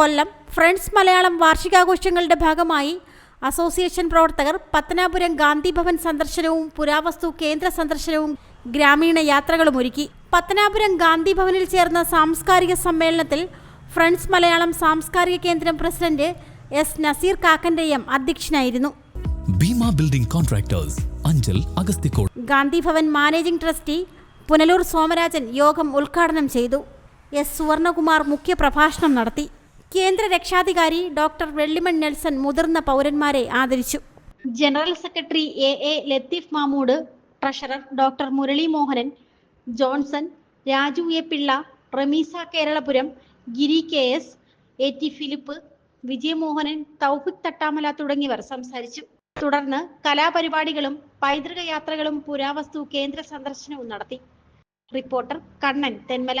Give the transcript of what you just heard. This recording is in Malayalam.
കൊല്ലം ഫ്രണ്ട്സ് മലയാളം വാർഷികാഘോഷങ്ങളുടെ ഭാഗമായി അസോസിയേഷൻ പ്രവർത്തകർ പത്തനാപുരം ഗാന്ധിഭവൻ സന്ദർശനവും പുരാവസ്തു കേന്ദ്ര സന്ദർശനവും ഗ്രാമീണ യാത്രകളും ഒരുക്കി. പത്തനാപുരം ഗാന്ധിഭവനിൽ ചേർന്ന സാംസ്കാരിക സമ്മേളനത്തിൽ ഫ്രണ്ട്സ് മലയാളം സാംസ്കാരിക കേന്ദ്രം പ്രസിഡന്റ് എസ് നസീർ കാക്കന്റെയം അധ്യക്ഷനായിരുന്നു. Bheema building contractors Anchal Agasthikode Gandhibhavan managing trustee Punalur Somarajan യോഗം ഉദ്ഘാടനം ചെയ്തു. എസ് സുവർണകുമാർ മുഖ്യപ്രഭാഷണം നടത്തി. കേന്ദ്ര രക്ഷാധികാരി ഡോക്ടർ വെള്ളിമൺ നെൽസൺ മുതിർന്ന പൗരന്മാരെ ആദരിച്ചു. General secretary A A Latheef Mamood treasurer doctor Murali Mohanan Johnson Raju A Pillai Ramees Keralapuram Giri K S A T Philip Vijayamohanan Thoufeek Thattamala തുടങ്ങിയവർ സംസാരിച്ചു. തുടർന്ന് കലാപരിപാടികളും പൈതൃക യാത്രകളും പുരാവസ്തു കേന്ദ്ര സന്ദർശനവും നടത്തി. റിപ്പോർട്ടർ കണ്ണൻ തെന്മല.